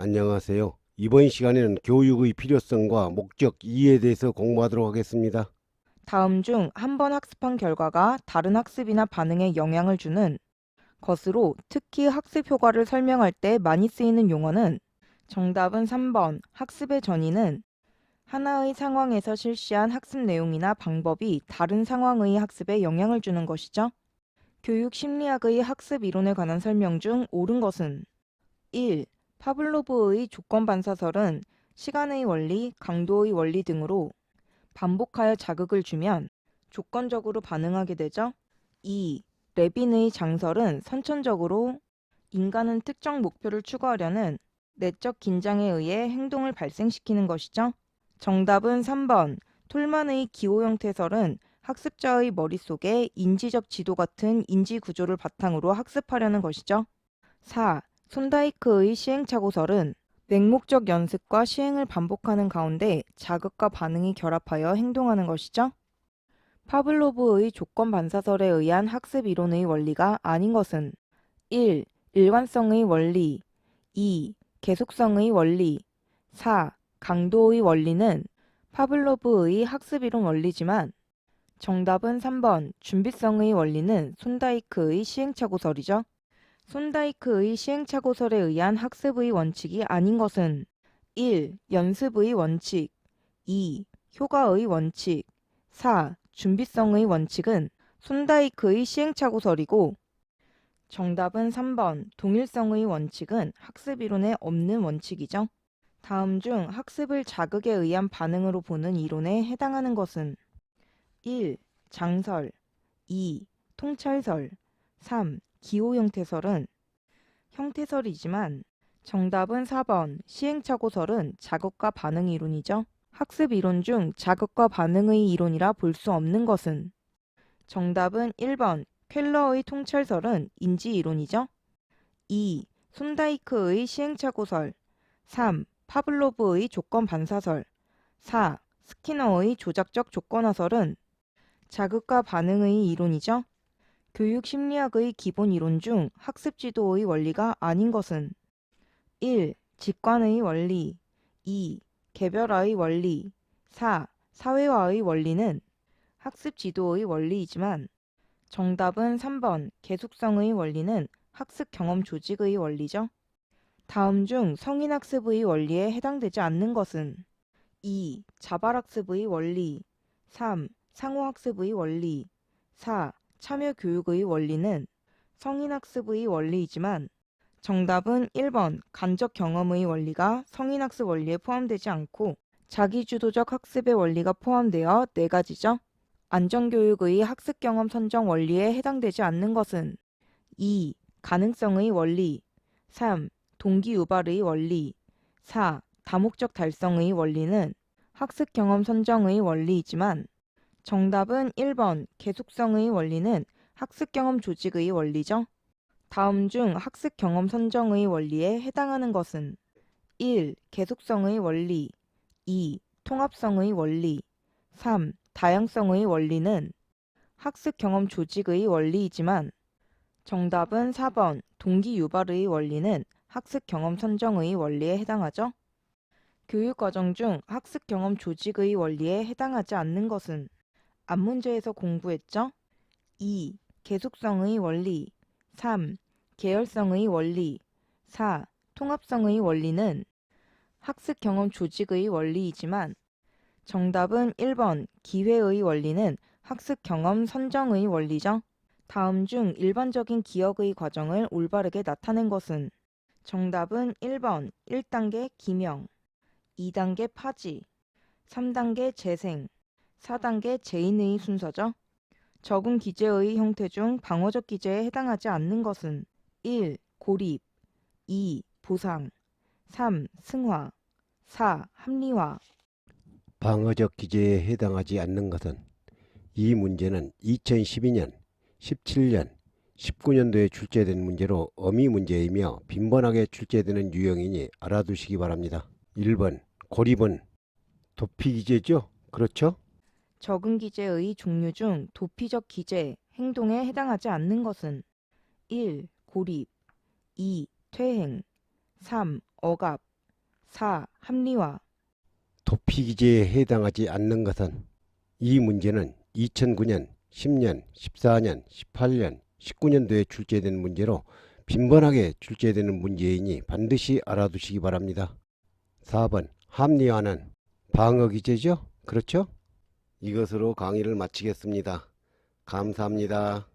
안녕하세요. 이번 시간에는 교육의 필요성과 목적 이에 대해서 공부하도록 하겠습니다. 다음 중 한 번 학습한 결과가 다른 학습이나 반응에 영향을 주는 것으로 특히 학습 효과를 설명할 때 많이 쓰이는 용어는 정답은 3번 학습의 전이는 하나의 상황에서 실시한 학습 내용이나 방법이 다른 상황의 학습에 영향을 주는 것이죠. 교육 심리학의 학습 이론에 관한 설명 중 옳은 것은 1. 파블로브의 조건 반사설은 시간의 원리, 강도의 원리 등으로 반복하여 자극을 주면 조건적으로 반응하게 되죠. 2. 레빈의 장설은 선천적으로 인간은 특정 목표를 추구하려는 내적 긴장에 의해 행동을 발생시키는 것이죠. 정답은 3번. 톨만의 기호 형태설은 학습자의 머릿속에 인지적 지도 같은 인지 구조를 바탕으로 학습하려는 것이죠. 4. 손다이크의 시행착오설은 맹목적 연습과 시행을 반복하는 가운데 자극과 반응이 결합하여 행동하는 것이죠. 파블로브의 조건 반사설에 의한 학습 이론의 원리가 아닌 것은 1. 일관성의 원리 2. 계속성의 원리 4. 강도의 원리는 파블로브의 학습 이론 원리지만 정답은 3번 준비성의 원리는 손다이크의 시행착오설이죠. 손다이크의 시행착오설에 의한 학습의 원칙이 아닌 것은 1. 연습의 원칙 2. 효과의 원칙 4. 준비성의 원칙은 손다이크의 시행착오설이고 정답은 3번 동일성의 원칙은 학습 이론에 없는 원칙이죠. 다음 중 학습을 자극에 의한 반응으로 보는 이론에 해당하는 것은 1. 장설 2. 통찰설 3. 기호 형태설은 형태설이지만 정답은 4번 시행착오설은 자극과 반응 이론이죠. 학습 이론 중 자극과 반응의 이론이라 볼 수 없는 것은 정답은 1번 켈러의 통찰설은 인지 이론이죠. 2. 손다이크의 시행착오설 3. 파블로브의 조건 반사설 4. 스키너의 조작적 조건화설은 자극과 반응의 이론이죠. 교육 심리학의 기본 이론 중 학습 지도의 원리가 아닌 것은 1. 직관의 원리 2. 개별화의 원리 4. 사회화의 원리는 학습 지도의 원리이지만 정답은 3번 계속성의 원리는 학습 경험 조직의 원리죠. 다음 중 성인 학습의 원리에 해당되지 않는 것은 2. 자발학습의 원리 3. 상호학습의 원리 4. 참여 교육의 원리는 성인학습의 원리이지만 정답은 1번 간접 경험의 원리가 성인학습 원리에 포함되지 않고 자기주도적 학습의 원리가 포함되어 네 가지죠. 안전교육의 학습 경험 선정 원리에 해당되지 않는 것은 2. 가능성의 원리 3. 동기 유발의 원리 4. 다목적 달성의 원리는 학습 경험 선정의 원리이지만 정답은 1번 계속성의 원리는 학습 경험 조직의 원리죠. 다음 중 학습 경험 선정의 원리에 해당하는 것은 1. 계속성의 원리 2. 통합성의 원리 3. 다양성의 원리는 학습 경험 조직의 원리이지만 정답은 4번 동기 유발의 원리는 학습 경험 선정의 원리에 해당하죠. 교육 과정 중 학습 경험 조직의 원리에 해당하지 않는 것은 앞문제에서 공부했죠. 2. 계속성의 원리 3. 계열성의 원리 4. 통합성의 원리는 학습 경험 조직의 원리이지만 정답은 1번 기회의 원리는 학습 경험 선정의 원리죠. 다음 중 일반적인 기억의 과정을 올바르게 나타낸 것은 정답은 1번 1단계 기명 2단계 파지 3단계 재생 4단계 재인의 순서죠. 적응 기제의 형태 중 방어적 기제에 해당하지 않는 것은 1. 고립 2. 보상 3. 승화 4. 합리화 방어적 기제에 해당하지 않는 것은 이 문제는 2012년, 17년, 19년도에 출제된 문제로 어미 문제이며 빈번하게 출제되는 유형이니 알아두시기 바랍니다. 1번 고립은 도피 기제죠? 그렇죠? 적응 기제의 종류 중 도피적 기제, 행동에 해당하지 않는 것은 1. 고립 2. 퇴행 3. 억압 4. 합리화 도피 기재에 해당하지 않는 것은 이 문제는 2009년, 10년, 14년, 18년, 19년도에 출제된 문제로 빈번하게 출제되는 문제이니 반드시 알아두시기 바랍니다. 4번 합리화는 방어 기제죠? 그렇죠? 이것으로 강의를 마치겠습니다. 감사합니다.